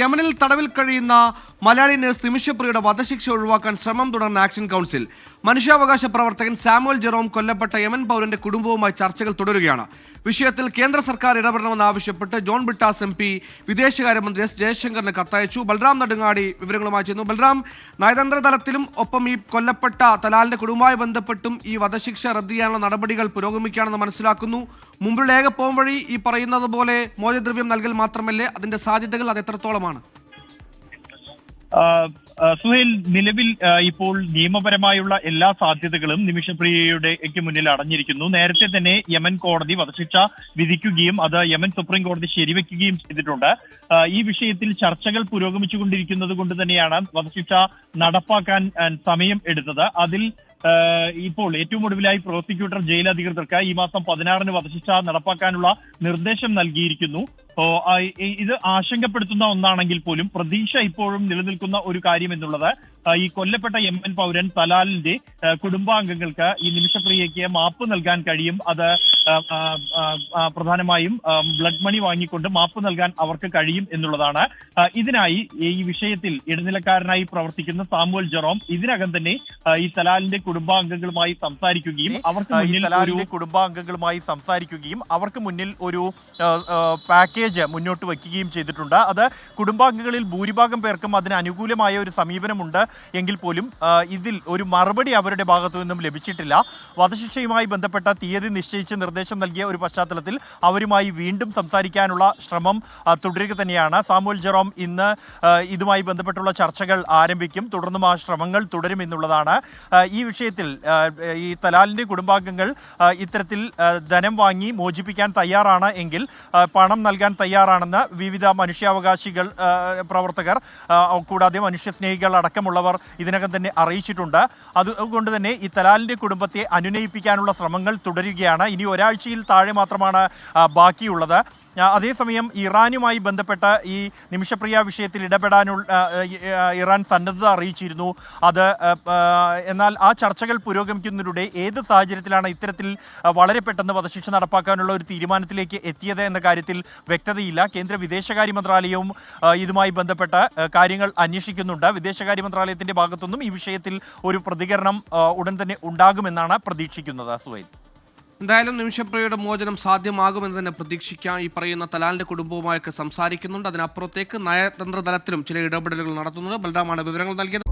യമനിൽ തടവിൽ കഴിയുന്ന മലയാളി നഴ്സ് നിമിഷപ്രിയയുടെ വധശിക്ഷ ഒഴിവാക്കാൻ ശ്രമം തുടർന്ന ആക്ഷൻ കൗൺസിൽ. മനുഷ്യാവകാശ പ്രവർത്തകൻ സാമുവൽ ജെറോം കൊല്ലപ്പെട്ട യമൻ പൗരന്റെ കുടുംബവുമായി ചർച്ചകൾ തുടരുകയാണ്. വിഷയത്തിൽ കേന്ദ്ര സർക്കാർ ഇടപെടണമെന്ന് ആവശ്യപ്പെട്ട് ജോൺ ബിട്ടാസ് എം പി വിദേശകാര്യമന്ത്രി എസ് ജയശങ്കറിന് കത്തയച്ചു. ബൽറാം നെടുങ്ങാടി വിവരങ്ങളുമായി ചെയ്യുന്നു ബൽറാം നയതന്ത്ര തലത്തിലും ഒപ്പം ഈ കൊല്ലപ്പെട്ട തലാലിന്റെ കുടുംബവുമായി ബന്ധപ്പെട്ടും ഈ വധശിക്ഷ റദ്ദ് ചെയ്യാനുള്ള നടപടികൾ പുരോഗമിക്കുകയാണെന്ന് മനസ്സിലാക്കുന്നു. മുമ്പിൽ ഏക പോം വഴി ഈ പറയുന്നത് പോലെ മോചദ്രവ്യം നൽകൽ മാത്രമല്ലേ അതിന്റെ സാധ്യതകൾ അത് എത്രത്തോളമാണ്? ആ, സുഹേൽ നിലവിൽ ഇപ്പോൾ നിയമപരമായുള്ള എല്ലാ സാധ്യതകളും നിമിഷപ്രിയയുടെക്ക് മുന്നിൽ അടഞ്ഞിരിക്കുന്നു. നേരത്തെ തന്നെ യമൻ കോടതി വധശിക്ഷ വിധിക്കുകയും അത് യമൻ സുപ്രീം കോടതി ശരിവെക്കുകയും ചെയ്തിട്ടുണ്ട്. ഈ വിഷയത്തിൽ ചർച്ചകൾ പുരോഗമിച്ചുകൊണ്ടിരിക്കുന്നത് കൊണ്ട് തന്നെയാണ് വധശിക്ഷ നടപ്പാക്കാൻ സമയം എടുത്തത്. അതിൽ ഇപ്പോൾ ഏറ്റവും ഒടുവിലായി പ്രോസിക്യൂട്ടർ ജയിൽ അധികൃതർക്ക് ഈ മാസം പതിനാറിന് വധശിക്ഷ നടപ്പാക്കാനുള്ള നിർദ്ദേശം നൽകിയിരിക്കുന്നു. ഇത് ആശങ്കപ്പെടുത്തുന്ന ഒന്നാണെങ്കിൽ പോലും പ്രതീക്ഷ ഇപ്പോഴും നിലനിൽക്കുന്ന ഒരു കാര്യം എന്നുള്ളത് ഈ കൊല്ലപ്പെട്ട എം എൻ പൗരൻ തലാലിന്റെ കുടുംബാംഗങ്ങൾക്ക് ഈ നിമിഷപ്രിയയ്ക്ക് മാപ്പ് നൽകാൻ കഴിയും. അത് പ്രധാനമായും ബ്ലഡ് മണി വാങ്ങിക്കൊണ്ട് മാപ്പ് നൽകാൻ അവർക്ക് കഴിയും എന്നുള്ളതാണ്. ഇതിനായി ഈ വിഷയത്തിൽ ഇടനിലക്കാരനായി പ്രവർത്തിക്കുന്ന സാമുവൽ ജെറോം ഇതിനകം തന്നെ ഈ തലാലിന്റെ കുടുംബാംഗങ്ങളുമായി സംസാരിക്കുകയും അവർക്ക് മുന്നിൽ ഒരു കുടുംബാംഗങ്ങളുമായി സംസാരിക്കുകയും അവർക്ക് മുന്നിൽ ഒരു പാക്കേജ് മുന്നോട്ട് വയ്ക്കുകയും ചെയ്തിട്ടുണ്ട്. അത് കുടുംബാംഗങ്ങളിൽ ഭൂരിഭാഗം പേർക്കും അതിന് അനുകൂലമായ ഒരു സമീപനമുണ്ട് എങ്കിൽ പോലും ഇതിൽ ഒരു മറുപടി അവരുടെ ഭാഗത്തു നിന്നും ലഭിച്ചിട്ടില്ല. വധശിക്ഷയുമായി ബന്ധപ്പെട്ട തീയതി നിശ്ചയിച്ച് നിർദ്ദേശം നൽകിയ ഒരു പശ്ചാത്തലത്തിൽ അവരുമായി വീണ്ടും സംസാരിക്കാനുള്ള ശ്രമം തുടരുക തന്നെയാണ്. സാമുവൽ ജെറോം ഇന്ന് ഇതുമായി ബന്ധപ്പെട്ടുള്ള ചർച്ചകൾ ആരംഭിക്കും. തുടർന്നും ആ ശ്രമങ്ങൾ തുടരും എന്നുള്ളതാണ് ഈ വിഷയത്തിൽ ഈ തലാലിന്റെ കുടുംബാംഗങ്ങൾ ഇത്തരത്തിൽ ധനം വാങ്ങി മോചിപ്പിക്കാൻ തയ്യാറാണ് എങ്കിൽ പണം നൽകാൻ തയ്യാറാണെന്ന് വിവിധ മനുഷ്യാവകാശികൾ പ്രവർത്തകർ കൂടാതെ മനുഷ്യസ്നേഹികൾ അടക്കമുള്ളവർ ഇതിനകം തന്നെ അറിയിച്ചിട്ടുണ്ട്. അതുകൊണ്ട് തന്നെ ഈ തലാലിന്റെ കുടുംബത്തെ അനുനയിപ്പിക്കാനുള്ള ശ്രമങ്ങൾ തുടരുകയാണ്. ഇനി ഒരാഴ്ചയിൽ താഴെ മാത്രമാണ് ബാക്കിയുള്ളത്. അതേസമയം ഇറാനുമായി ബന്ധപ്പെട്ട ഈ നിമിഷപ്രിയ വിഷയത്തിൽ ഇടപെടാനുള്ള ഇറാൻ സന്നദ്ധത അറിയിച്ചിരുന്നു. അത് എന്നാൽ ആ ചർച്ചകൾ പുരോഗമിക്കുന്നതിലൂടെ ഏത് സാഹചര്യത്തിലാണ് ഇത്തരത്തിൽ വളരെ പെട്ടെന്ന് വധശിക്ഷ നടപ്പാക്കാനുള്ള ഒരു തീരുമാനത്തിലേക്ക് എത്തിയത് എന്ന കാര്യത്തിൽ വ്യക്തതയില്ല. കേന്ദ്ര വിദേശകാര്യ മന്ത്രാലയവും ഇതുമായി ബന്ധപ്പെട്ട കാര്യങ്ങൾ അന്വേഷിക്കുന്നുണ്ട്. വിദേശകാര്യ മന്ത്രാലയത്തിന്റെ ഭാഗത്തുനിന്നും ഈ വിഷയത്തിൽ ഒരു പ്രതികരണം ഉടൻ തന്നെ ഉണ്ടാകുമെന്നാണ് പ്രതീക്ഷിക്കുന്നത് സുഹൈൽ. എന്തായാലും നിമിഷപ്രിയയുടെ മോചനം സാധ്യമാകുമെന്ന് തന്നെ പ്രതീക്ഷിക്കാം ഈ പറയുന്ന തലാലിന്റെ കുടുംബവുമായൊക്കെ സംസാരിക്കുന്നുണ്ട്. അതിനപ്പുറത്തേക്ക് നയതന്ത്ര തലത്തിലും ചില ഇടപെടലുകൾ നടത്തുന്നത് ബൽറാമാണ് വിവരങ്ങൾ നൽകിയത്.